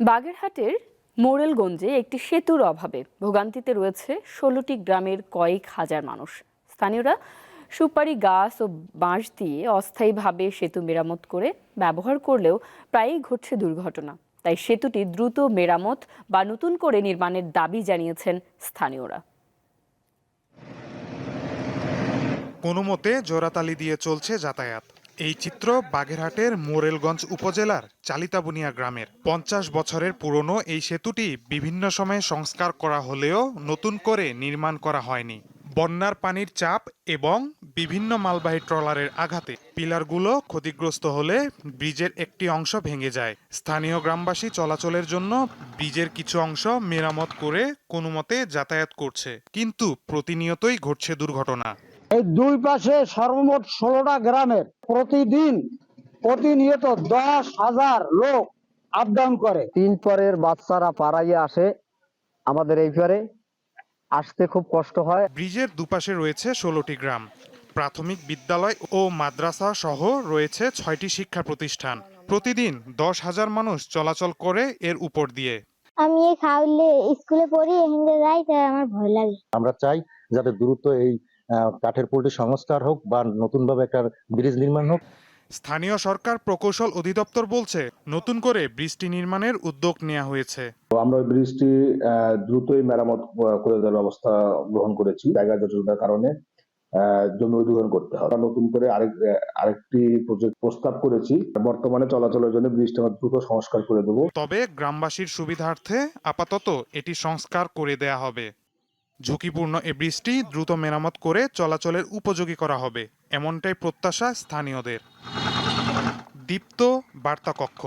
বাগেরহাটের মোরেলগঞ্জে একটি সেতুর অভাবে ভোগান্তিতে রয়েছে ষোলোটি গ্রামের কয়েক হাজার মানুষ। স্থানীয়রা সুপারি গাছ ও বাঁশ দিয়ে অস্থায়ীভাবে সেতু মেরামত করে ব্যবহার করলেও প্রায়ই ঘটছে দুর্ঘটনা। তাই সেতুটি দ্রুত মেরামত বা নতুন করে নির্মাণের দাবি জানিয়েছেন স্থানীয়রা। কোনো মতে জোড়াতালি দিয়ে চলছে যাতায়াত। এই চিত্র বাগেরহাটের মোরেলগঞ্জ উপজেলার চালিতাবুনিয়া গ্রামের। পঞ্চাশ বছরের পুরনো এই সেতুটি বিভিন্ন সময়ে সংস্কার করা হলেও নতুন করে নির্মাণ করা হয়নি। বন্যার পানির চাপ এবং বিভিন্ন মালবাহী ট্রলারের আঘাতে পিলারগুলো ক্ষতিগ্রস্ত হলে ব্রিজের একটি অংশ ভেঙে যায়। স্থানীয় গ্রামবাসী চলাচলের জন্য ব্রিজের কিছু অংশ মেরামত করে কোনো মতে যাতায়াত করছে। কিন্তু প্রতিনিয়তই ঘটছে দুর্ঘটনা। এই দুই পাশে সর্বমোট ষোলোটা গ্রামের প্রতিদিন প্রতিনিয়ত দশ হাজার লোক আপ ডাউন করে। তিন পরের বাচ্চারা পাড়াইয়ে আসে আমাদের এই পারে আসতে খুব কষ্ট হয়। ব্রিজের দুপাশে রয়েছে ষোলোটি গ্রাম। প্রাথমিক বিদ্যালয় ও মাদ্রাসা সহ রয়েছে ছয়টি শিক্ষা প্রতিষ্ঠান। প্রতিদিন দশ হাজার মানুষ চলাচল করে এর উপর দিয়ে। আমি এই খাউলে স্কুলে পড়ি এখানে যাই তাই আমার ভয় লাগে। আমরা চাই যাতে দ্রুত এই কাঠের পোলটি সংস্কার হোক বা নতুনভাবে একটা ব্রিজ নির্মাণ হোক। স্থানীয় সরকার প্রকৌশল অধিদপ্তর বলছে নতুন করে ব্রিজটি নির্মাণের উদ্যোগ নেওয়া হয়েছে। তো আমরা ওই ব্রিজটি আহ, দ্রুতই মেরামত করে দেওয়ার ব্যবস্থা গ্রহণ করেছি। জায়গা জটিলতার কারণে আহ, জমি অধিগ্রহণ করতে হবে। নতুন করে আরেক আহ, আরেকটি প্রজেক্ট প্রস্তাব করেছি। বর্তমানে চলাচলের জন্য ব্রিজটা আমরা দ্রুত সংস্কার করে দেবো। তবে গ্রামবাসীর সুবিধার্থে আপাতত এটি সংস্কার করে দেয়া হবে। ঝুঁকিপূর্ণ এ ব্রিজটি দ্রুত মেরামত করে চলাচলের উপযোগী করা হবে, এমনটাই প্রত্যাশা স্থানীয়দের। দীপ্ত বার্তা কক্ষ